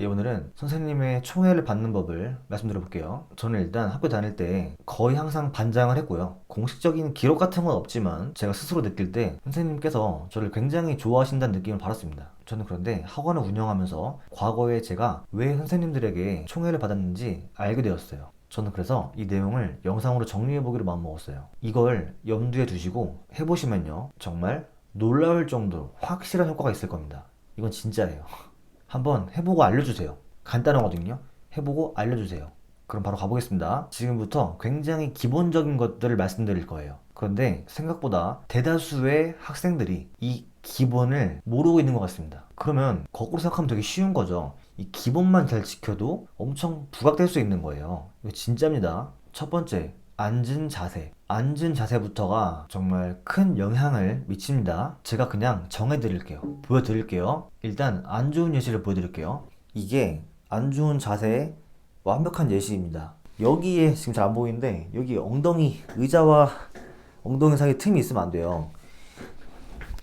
예, 오늘은 선생님의 총애를 받는 법을 말씀드려 볼게요. 저는 일단 학교 다닐 때 거의 항상 반장을 했고요. 공식적인 기록 같은 건 없지만 제가 스스로 느낄 때 선생님께서 저를 굉장히 좋아하신다는 느낌을 받았습니다. 저는 그런데 학원을 운영하면서 과거에 제가 왜 선생님들에게 총애를 받았는지 알게 되었어요. 저는 그래서 이 내용을 영상으로 정리해 보기로 마음먹었어요. 이걸 염두에 두시고 해보시면요. 정말 놀라울 정도로 확실한 효과가 있을 겁니다. 이건 진짜예요. 한번 해보고 알려주세요. 간단하거든요. 해보고 알려주세요. 그럼 바로 가보겠습니다. 지금부터 굉장히 기본적인 것들을 말씀드릴 거예요. 그런데 생각보다 대다수의 학생들이 이 기본을 모르고 있는 것 같습니다. 그러면 거꾸로 생각하면 되게 쉬운 거죠. 이 기본만 잘 지켜도 엄청 부각될 수 있는 거예요. 이거 진짜입니다. 첫 번째, 앉은 자세. 앉은 자세부터가 정말 큰 영향을 미칩니다. 제가 그냥 정해드릴게요. 보여드릴게요. 일단 안 좋은 예시를 보여드릴게요. 이게 안 좋은 자세의 완벽한 예시입니다. 여기에 지금 잘 안 보이는데 여기 엉덩이 의자와 엉덩이 사이에 틈이 있으면 안 돼요.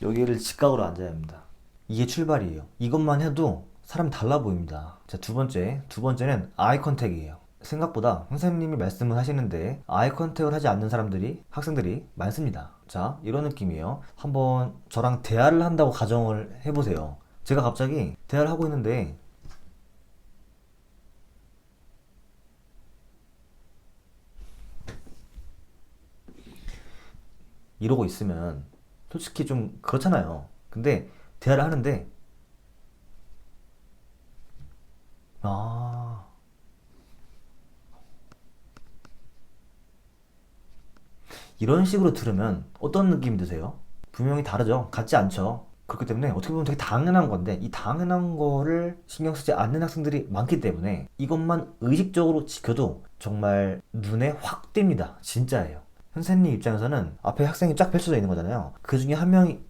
여기를 직각으로 앉아야 합니다. 이게 출발이에요. 이것만 해도 사람 달라 보입니다. 자, 두 번째. 두 번째는 아이 컨택이에요. 생각보다 선생님이 말씀을 하시는데 아이 컨택을 하지 않는 사람들이 학생들이 많습니다. 자, 이런 느낌이에요. 한번 저랑 대화를 한다고 가정을 해보세요. 제가 갑자기 대화를 하고 있는데 이러고 있으면 솔직히 좀 그렇잖아요. 근데 대화를 하는데 아 이런 식으로 들으면 어떤 느낌이 드세요? 분명히 다르죠. 같지 않죠. 그렇기 때문에 어떻게 보면 되게 당연한 건데 이 당연한 거를 신경 쓰지 않는 학생들이 많기 때문에 이것만 의식적으로 지켜도 정말 눈에 확 띕니다. 진짜예요. 선생님 입장에서는 앞에 학생이 쫙 펼쳐져 있는 거잖아요. 그 중에 한 명이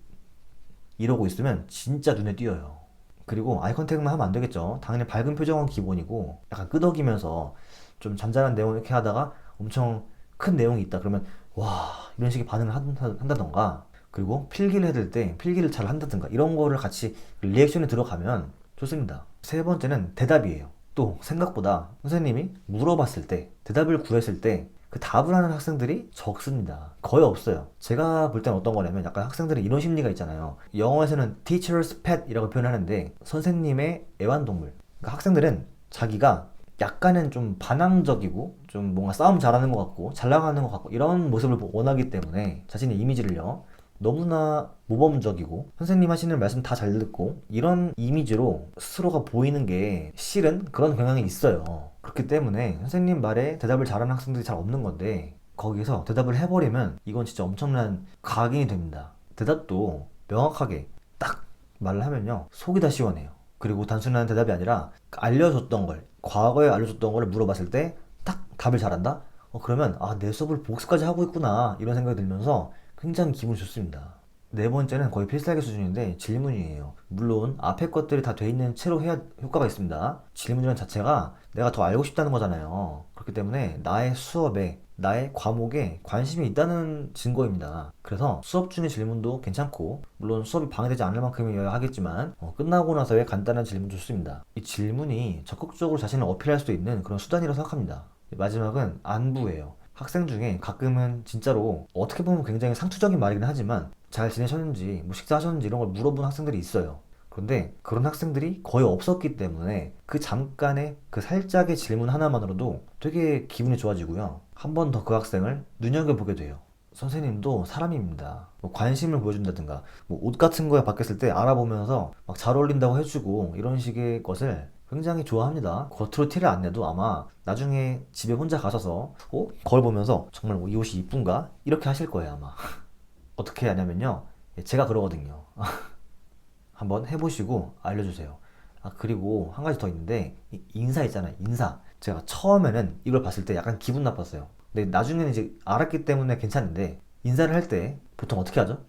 이러고 있으면 진짜 눈에 띄어요. 그리고 아이 컨택만 하면 안 되겠죠. 당연히 밝은 표정은 기본이고 약간 끄덕이면서 좀 잔잔한 내용 이렇게 하다가 엄청 큰 내용이 있다. 그러면 와 이런 식의 반응을 한- 한다 던가 그리고 필기를 해줄 때 필기를 잘 한다든가 이런 거를 같이 리액션에 들어가면 좋습니다. 세 번째는 대답이에요. 또 생각보다 선생님이 물어봤을 때 대답을 구했을 때 그 답을 하는 학생들이 적습니다. 거의 없어요. 제가 볼 때는 어떤 거냐면 약간 학생들은 이런 심리가 있잖아요. 영어에서는 teacher's pet이라고 표현하는데 선생님의 애완동물. 그러니까 학생들은 자기가 약간은 좀 반항적이고 좀 뭔가 싸움 잘하는 것 같고 잘 나가는 것 같고 이런 모습을 원하기 때문에 자신의 이미지를요 너무나 모범적이고 선생님 하시는 말씀 다 잘 듣고 이런 이미지로 스스로가 보이는 게 실은 그런 경향이 있어요. 그렇기 때문에 선생님 말에 대답을 잘하는 학생들이 잘 없는 건데 거기서 대답을 해버리면 이건 진짜 엄청난 각인이 됩니다. 대답도 명확하게 딱 말을 하면요 속이 다 시원해요. 그리고 단순한 대답이 아니라 알려줬던 걸 과거에 알려줬던 걸 물어봤을 때 딱 답을 잘한다? 어, 그러면 아 내 수업을 복습까지 하고 있구나 이런 생각이 들면서 굉장히 기분이 좋습니다. 네 번째는 거의 필살기 수준인데 질문이에요. 물론 앞에 것들이 다 돼 있는 채로 해야 효과가 있습니다. 질문이라는 자체가 내가 더 알고 싶다는 거잖아요. 그렇기 때문에 나의 수업에 나의 과목에 관심이 있다는 증거입니다. 그래서 수업 중의 질문도 괜찮고, 물론 수업이 방해되지 않을 만큼이어야 하겠지만, 어, 끝나고 나서의 간단한 질문 좋습니다. 이 질문이 적극적으로 자신을 어필할 수 있는 그런 수단이라고 생각합니다. 마지막은 안부예요. 학생 중에 가끔은 진짜로 어떻게 보면 굉장히 상투적인 말이긴 하지만 잘 지내셨는지, 뭐 식사하셨는지 이런 걸 물어본 학생들이 있어요. 그런데 그런 학생들이 거의 없었기 때문에 그 잠깐의 그 살짝의 질문 하나만으로도 되게 기분이 좋아지고요. 한 번 더 그 학생을 눈여겨보게 돼요. 선생님도 사람입니다. 뭐 관심을 보여준다든가, 뭐 옷 같은 거에 바뀌었을 때 알아보면서 막 잘 어울린다고 해주고 이런 식의 것을 굉장히 좋아합니다. 겉으로 티를 안 내도 아마 나중에 집에 혼자 가셔서 어? 거울 보면서 정말 뭐이 옷이 이쁜가? 이렇게 하실 거예요 아마. 어떻게 하냐면요. 제가 그러거든요. 한번 해보시고 알려주세요. 아, 그리고 한 가지 더 있는데, 이 인사 있잖아요, 인사. 제가 처음에는 이걸 봤을 때 약간 기분 나빴어요. 근데 나중에는 이제 알았기 때문에 괜찮은데, 인사를 할 때 보통 어떻게 하죠?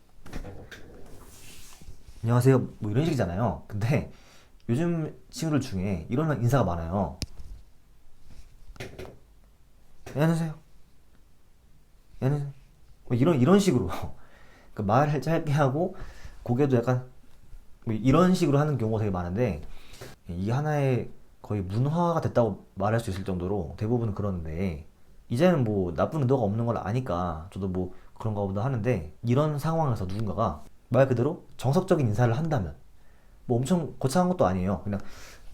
안녕하세요. 뭐 이런 식이잖아요. 근데 요즘 친구들 중에 이런 인사가 많아요. 네, 안녕하세요. 네, 안녕하세요. 뭐 이런, 이런 식으로. 그 말을 짧게 하고, 고개도 약간 뭐 이런 식으로 하는 경우가 되게 많은데 이 하나의 거의 문화가 됐다고 말할 수 있을 정도로 대부분 그러는데 이제는 뭐 나쁜 의도가 없는 걸 아니까 저도 뭐 그런가 보다 하는데 이런 상황에서 누군가가 말 그대로 정석적인 인사를 한다면 뭐 엄청 거창한 것도 아니에요. 그냥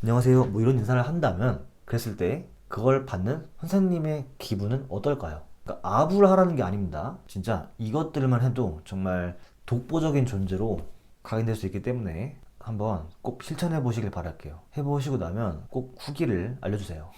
안녕하세요 뭐 이런 인사를 한다면 그랬을 때 그걸 받는 선생님의 기분은 어떨까요? 그러니까 아부를 하라는 게 아닙니다. 진짜 이것들만 해도 정말 독보적인 존재로 각인될 수 있기 때문에 한번 꼭 실천해 보시길 바랄게요. 해 보시고 나면 꼭 후기를 알려주세요.